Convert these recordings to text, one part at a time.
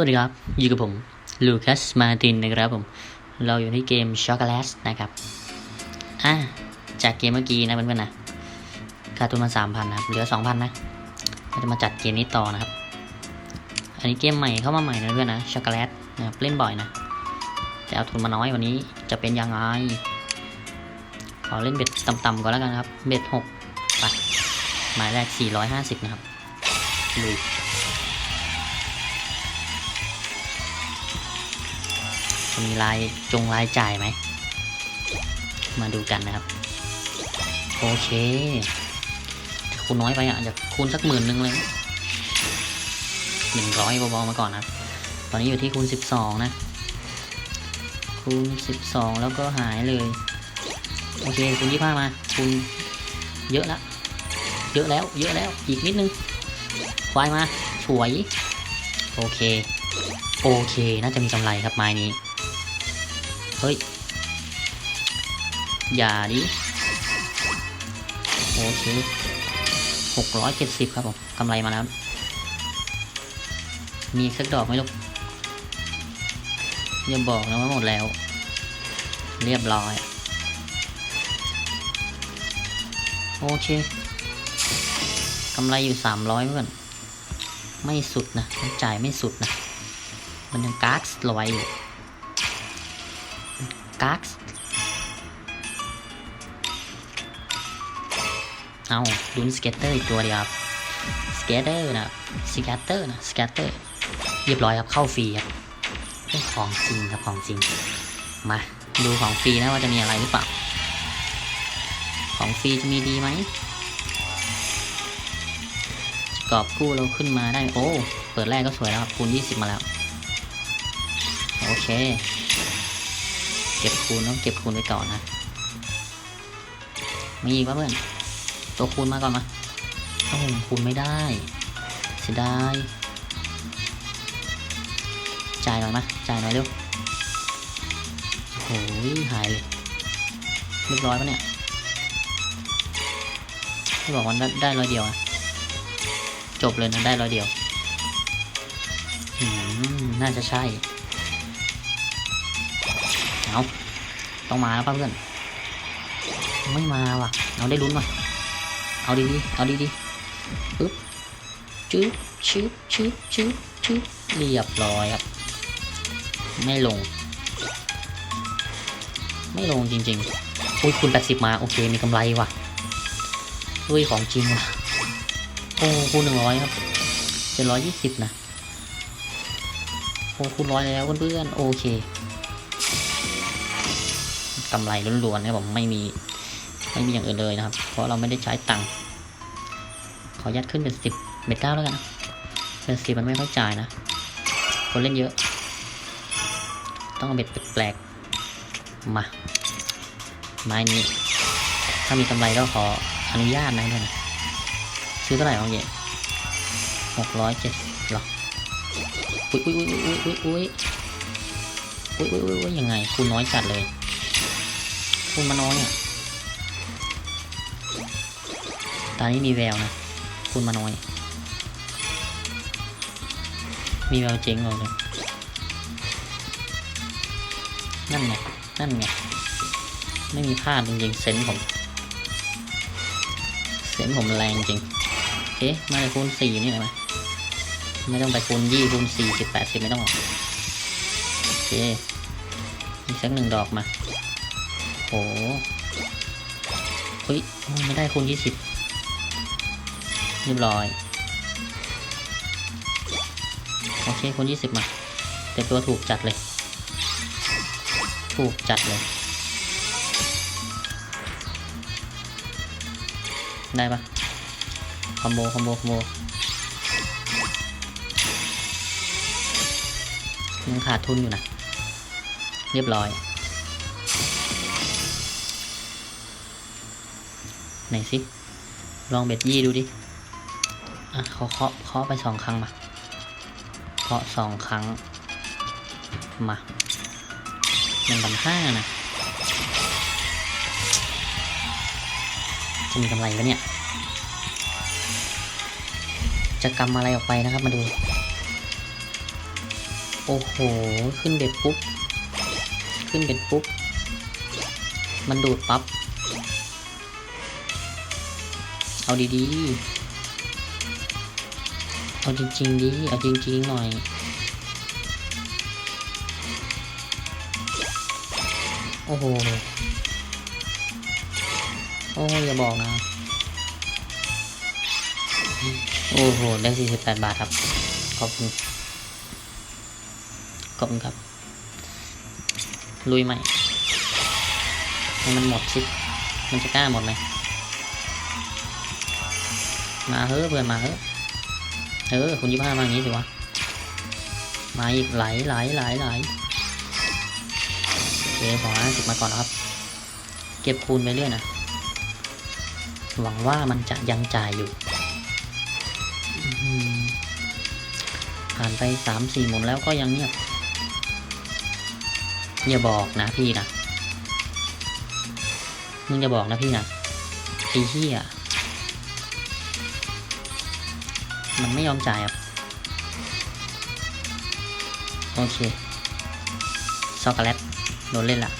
วัสดีครับ อยู่กับผมลูคัสมาตินนะครับผม เราอยู่ที่เกมช็อกโกแลตนะครับอะจากเกมเมื่อกี้นะเพื่อนๆนะค่าทุนมาสามพันนะครับ เหลือสองพันนะเราจะมาจัดเกมนี้ต่อนะครับ อันนี้เกมใหม่เข้ามาใหม่นะเพื่อนนะช็อกโกแลตนะครับเล่นบ่อยนะ แต่เอาทุนมาน้อยวันนี้จะเป็นยังไง ขอเล่นเบ็ดต่ำๆก่อนแล้วกันครับ เบ็ดหกไปหมายแรกสี่ร้อยห้าสิบนะครับลุย มีรายจงรายจ่ายไหม มาดูกันนะครับ โอเคคูณน้อยไปอะจะคูณสักหมื่นหนึ่งเลยหนึ่งร้อยเบาๆมาก่อนนะ ตอนนี้อยู่ที่คูณสิบสองนะ คูณสิบสองแล้วก็หายเลย โอเคคูณยี่ห้ามา คูณเยอะแล้วเยอะแล้ว เยอะแล้ว อีกนิดนึง ควายมา สวย โอเค โอเค น่าจะมีกำไรครับไม้นี้ เฮ้ย อย่าดิโอเคหกร้อยเจ็ดสิบครับผมกำไรมาแล้ว มีสักดอกไหมลูกอย่าบอกนะว่าหมดแล้ว เรียบร้อย โอเคกำไรอยู่สามร้อยเพื่อนไม่สุดนะจ่ายไม่สุดนะ มันยังการ์ดลอยอยู่ กักเอาดุนสเก็ตเตอร์อีกตัวเดียวครับสเก็ตเตอร์นะสเก็ตเตอร์นะสเก็ตเตอร์เรียบร้อยครับเข้าฟรีครับของจริงครับของจริง มาดูของฟรีนะว่าจะมีอะไรหรือเปล่า ของฟรีจะมีดีไหมจะกอบกู้เราขึ้นมาได้ โอ้ เปิดแรกก็สวยแล้วครับคูณ20 มาแล้ว โอเค เก็บคูณต้องเก็บคูณไว้ก่อนนะ มีอีกปะเพื่อน ตัวคูณมาก่อนมาโอ้โหคูณไม่ได้เสียดายจ่ายหน่อยมาจ่ายหน่อยเร็วโอ้โหหายเลยเรียบร้อยปะเนี่ยที่บอกว่าได้ร้อยเดียวอะจบเลยนะได้ร้อยเดียวน่าจะใช่ เอาต้องมาแล้วป่ะเพื่อน ไม่มาว่ะ เอาได้ลุ้นว่ะเอาดีๆ เอาดีๆปึ๊บจึ๊บชึบชึบชึบชึบเรียบร้อยครับ ไม่ลง ไม่ลงจริงๆ อุ้ยคุณแปดสิบมา โอเค มีกำไรว่ะอุ้ยของจริงว่ะ โอ้คูณหนึ่งร้อยครับเจ็ดร้อยยี่สิบนะโอ้คูณร้อยแล้วเพื่อนๆ โอเค กำไรล้วนๆนะครับผมไม่มีไม่มีอย่างอื่นเลยนะครับ เพราะเราไม่ได้ใช้ตังค์ขอยัดขึ้นเป็นสิบเบ็ดเก้าแล้วกันนะเป็นสิบมันไม่ค่อยจ่ายนะคนเล่นเยอะ ต้องเอาเบ็ดแปลกๆมาไม้นี้ ถ้ามีกำไรก็ขออนุญาตนะด้วยนะซื้อเท่าไหร่เอาเย่หกร้อยเจ็ดหรออุ้ยอุ้ยอุ้ยอุ้ยอุ้ยอุ้ยอุ้ยอุ้ยอุ้ยยังไงคูณน้อยจัดเลย คูณมาน้อยอะตอนนี้มีแววนะคูณมาน้อย มีแววเจ๊งเลย นั่นไง นั่นไง ไม่มีพลาดจริงๆ เซนผม เซนผมแรงจริง เอ๊ะมาเลยคูณสี่นี่เลยไหมไม่ต้องไปคูณยี่คูณสี่สิบแปดสิบไม่ต้องหรอกโอเค อีกสักหนึ่งดอกมา โหเฮ้ยไม่ได้คูณยี่สิบเรียบร้อย โอเคคูณยี่สิบมาเต็มตัวถูกจัดเลย ถูกจัดเลย ได้ปะคอมโบคอมโบคอมโบยังขาดทุนอยู่นะ เรียบร้อย ไหนสิลองเบ็ดยี่ดูดิอะเขาเคาะเคาะไปสองครั้งมาเคาะสองครั้งมาหนึ่งพันห้านะจะมีกำไรปะเนี่ยจะกำอะไรออกไปนะครับมาดู โอ้โห ขึ้นเบ็ดปุ๊บ ขึ้นเบ็ดปุ๊บ มันดูดปั๊บ เอาดีๆ เอาจริงๆดิ เอาจริงๆหน่อย โอ้โห โอ้อย่าบอกนะ โอ้โห ได้ 48 บาทครับ ขอบคุณ ขอบคุณครับ ลุยใหม่ให้มันหมดสิ มันจะกล้าหมดไหม มาเฮ้อเพื่อนมาเฮ้อะเออคุณยี่ห้ามาอย่างนี้สิวะ มาอีกไหลไหลไหลไหลโอเคสองร้อยสิบมาก่อนนะครับ เก็บคูณไปเรื่อยนะ หวังว่ามันจะยังจ่ายอยู่ผ่านไปสามสี่หมุนแล้วก็ยังเงียบอย่าบอกนะพี่นะ มึงอย่าบอกนะพี่นะไอ้เหี้ย มันไม่ยอมจ่ายครับ โอเคช็อกโกแลตโดนเล่นละ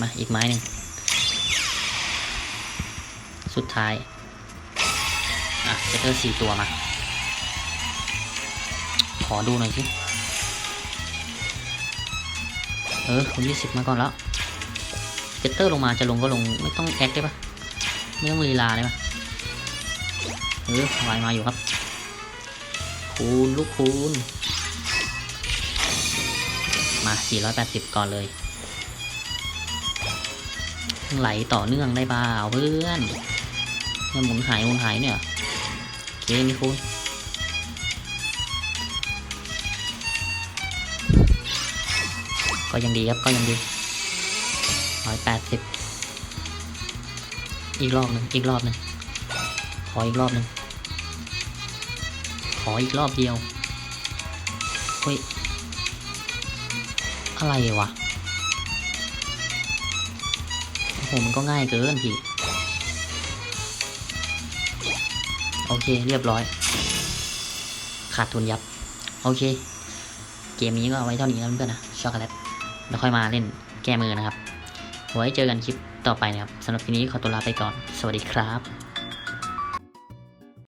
มาอีกไม้หนึ่งสุดท้าย อะเจเตอร์สี่ตัวมา ขอดูหน่อยสิ เออคุณยี่สิบมาก่อนแล้วเจเตอร์ลงมาจะลงก็ลงไม่ต้องแอคได้ปะไม่ต้องลีลาได้ปะ ออไลน์มาอยู่ครับ คูณลูกคูณ มา 480 ก่อนเลย ไหลต่อเนื่องได้เปล่าเพื่อนเนี่ยหมุนหายหมุนหายเนี่ยโอเคมีคูณก็ยังดีครับก็ยังดีร้อยแปดสิบอีกรอบหนึ่งอีกรอบหนึ่งขออีกรอบหนึ่ง ขออีกรอบเดียว เฮ้ย อะไรวะ โอ้โห มันก็ง่ายเกินพี่ โอเค เรียบร้อย ขาดทุนยับ โอเค เกมนี้ก็เอาไว้เท่านี้นะเพื่อนนะ ช็อกโกแลตแล้วค่อยมาเล่นแก้มือนะครับ ไว้เจอกันคลิปต่อไปนะครับสำหรับทีนี้ขอตัวลาไปก่อน สวัสดีครับ